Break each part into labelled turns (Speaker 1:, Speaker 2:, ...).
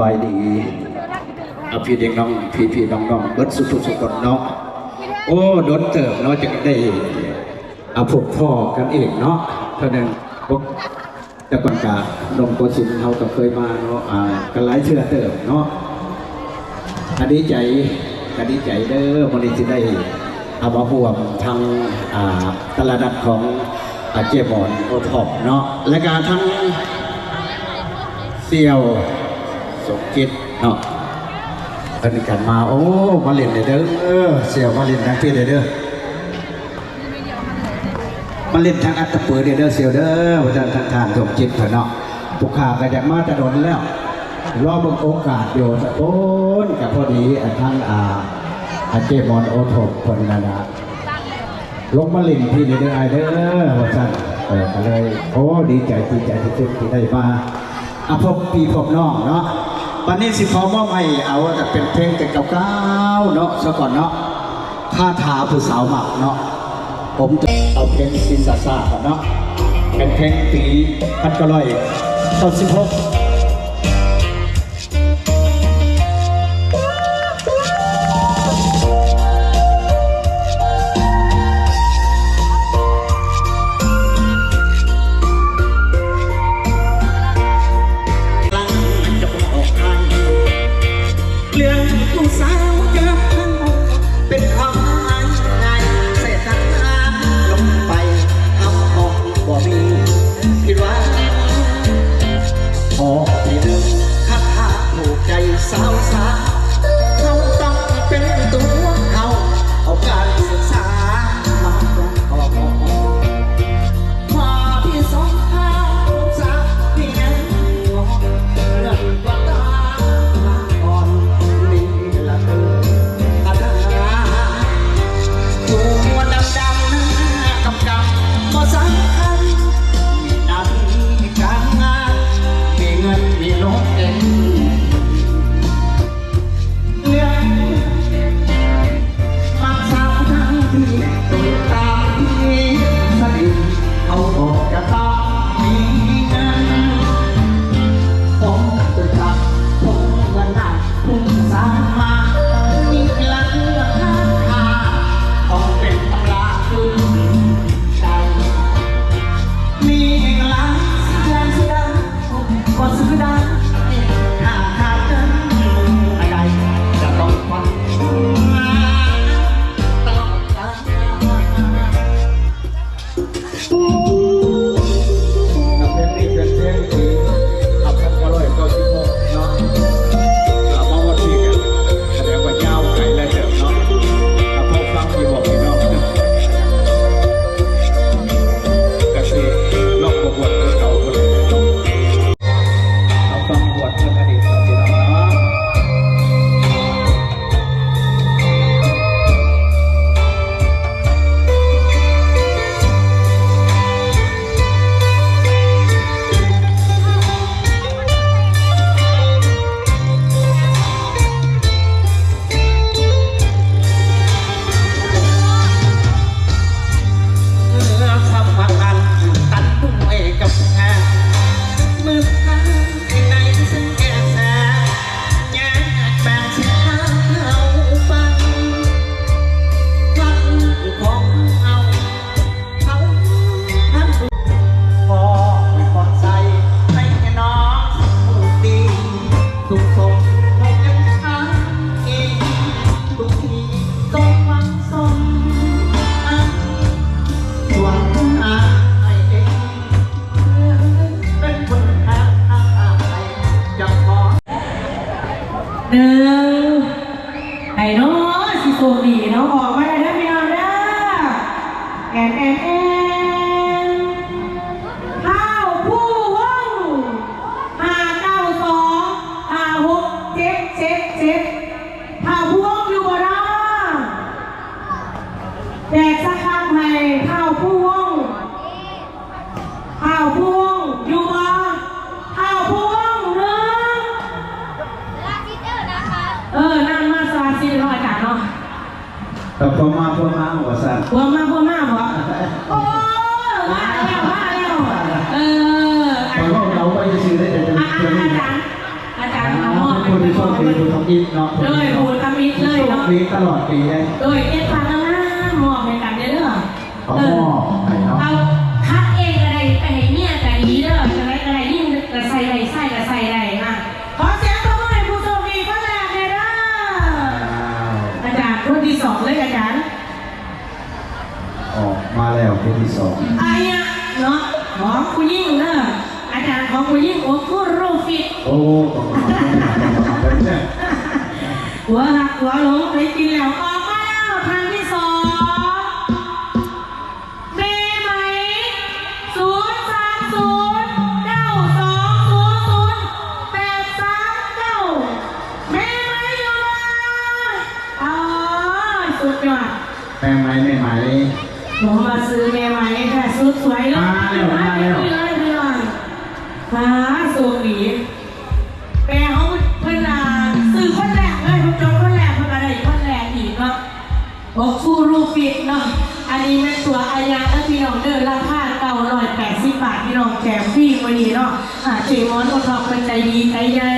Speaker 1: บายดีเอาพี่เด็กน้องพี่พี่น้องน้องเบิดสุดสุดสุดเนาะโอ้โดนเติบเนาะจะได้เอาพบพ่อกันเองเนาะเท่านั้นพวกแต่ก่อนกาดมโกสินเขาก็เคยมาเนาะอ่ากันหลายเชื่อเติบเนาะอันนี้ใจอันนี้ใจเด้อวันนี้จะได้เอามาห่วมทางอ่าตลาดัดของอาเจบอนโอท็อปเนาะและการทั้งเสี่ยว สมคิดเนาะเป็นกันมาโอ้มาเล่นเด้อเอเออเสี่ยวมาเล่นทางพี่เด้อเด้อมาเล่นทางอัตตปือเด้อเด้อเสี่ยวเด้อว่าจะทางทางสมคิดเถอะเนาะผู้ขาก็จะมาจะโดนแล้วรอบงโอกาสอยู่สะโอนกับพอดีอันทางอาอาเจมอนโอทบคนนานาลงมาล่นพี่เด้อไอเด้อว่าซั่นเออก็เลยโอ้ดีใจดีใจที่สุดที่ได้มาอาพบปีพบน้องเนาะ วันนี้สิพอมอบให้เอาแต่เป็นเพลงแต่เก่าๆเนาะซะก่อนเนาะท่าทาผู้สาวหมักเนาะผมจะเอาเพลงซินซาซาก่อนเนาะเป็นเพลงปีพันกร้อยตอนสิบหก
Speaker 2: กับพ่อมาพ่อมาหัวสั่นพ่อมา
Speaker 1: พ่อมาบ่โอ้มาแล้วมาแล้วเออพอเรา
Speaker 2: ไปจะ
Speaker 3: ซื้อได้แต่จะอาจารย์อาจารย์เอา
Speaker 1: ห
Speaker 3: ม้อคนที่ชอบ
Speaker 1: กินคนทำอินเนาะ
Speaker 3: เลยโอ้ทำอินเลยเนาะ
Speaker 1: ตลอดปีเลย
Speaker 3: เลยเอ็ดฟังแล้วนะหม้อในกันเด้อเอ
Speaker 1: อ มาแล้วคนที่สอง
Speaker 3: อันเนี้ยเนาะของกูยิ่งเนอะอาจารย์ของกูยิ่งโอ้กูรูฟิต
Speaker 1: โอ้
Speaker 3: หัวหักหัวหลงไปกินแล้วออกมาแล้วทางที่สองเบไหมศูนย์สามศูนย์เก้าสองศูนย์ศูนย์แปดสามเก้าเบไหมอยู่ไหมอ๋อสุดยอด
Speaker 1: แม่ไหมแม่ไหม
Speaker 3: หนูมาซื้อแม่ไม้ค่ะซื้สวยเลย
Speaker 1: มาเลยมา
Speaker 3: เลยมาเลยฟ้าสูงหนีแปลเขาพื่นาซื้อคนแรกเลยพวกน้องคนแรกเพื่อนอะไรคนแรกอีกเนาะบอกคู่รูปปิดเนาะอันนี้แม่นตัวอายาและพี่น้องเดินราคาเก่าร้อยแปดสิบบาทพี่น้องแจมฟรีวันนี้เนาะอ่าเจมอนโอท็อปเป็นใจดีใจใหญ่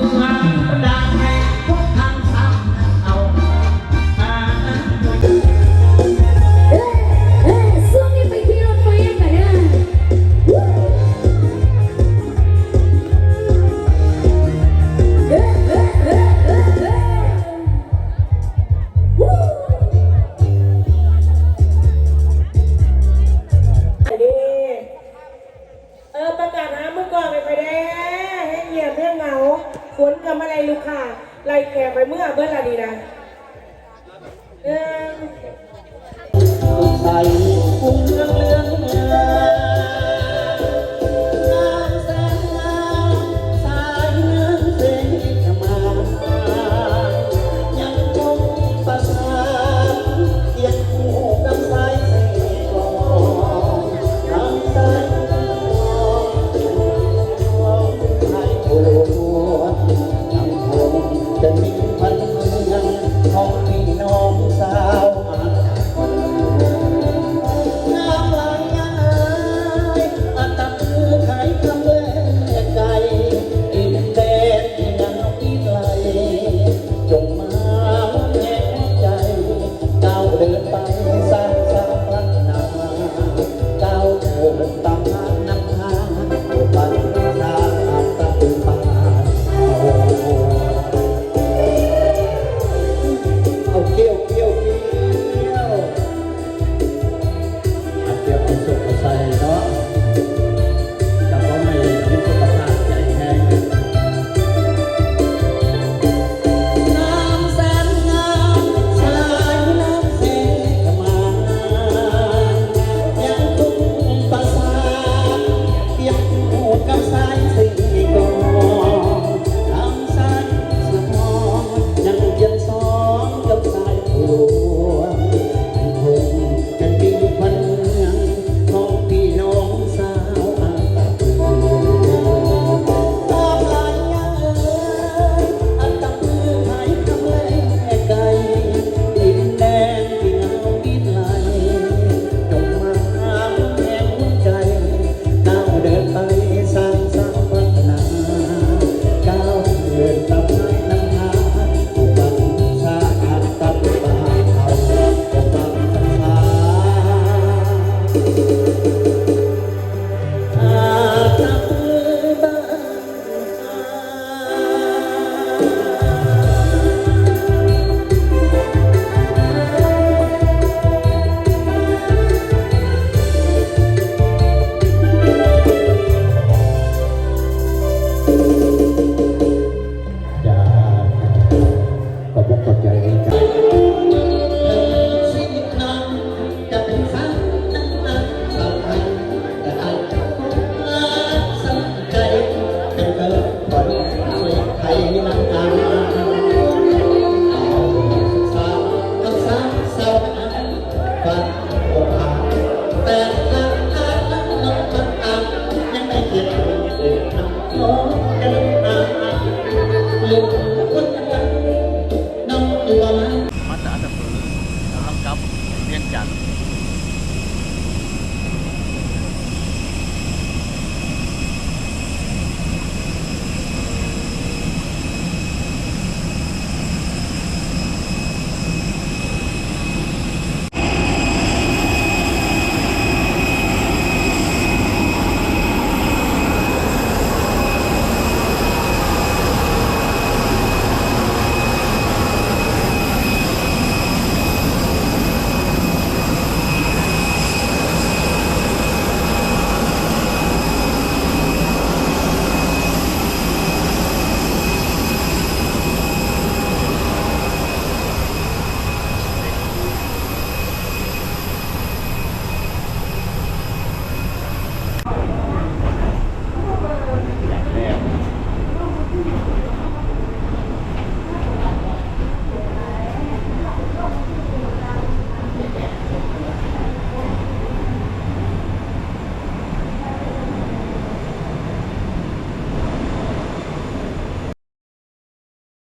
Speaker 3: Nada บอะไรลูกค่ะไล่แขกไปเมื่อเบิ้ลละดีนะหนึ่ง
Speaker 1: ใส่กุ้งเรื่องเรื่อง but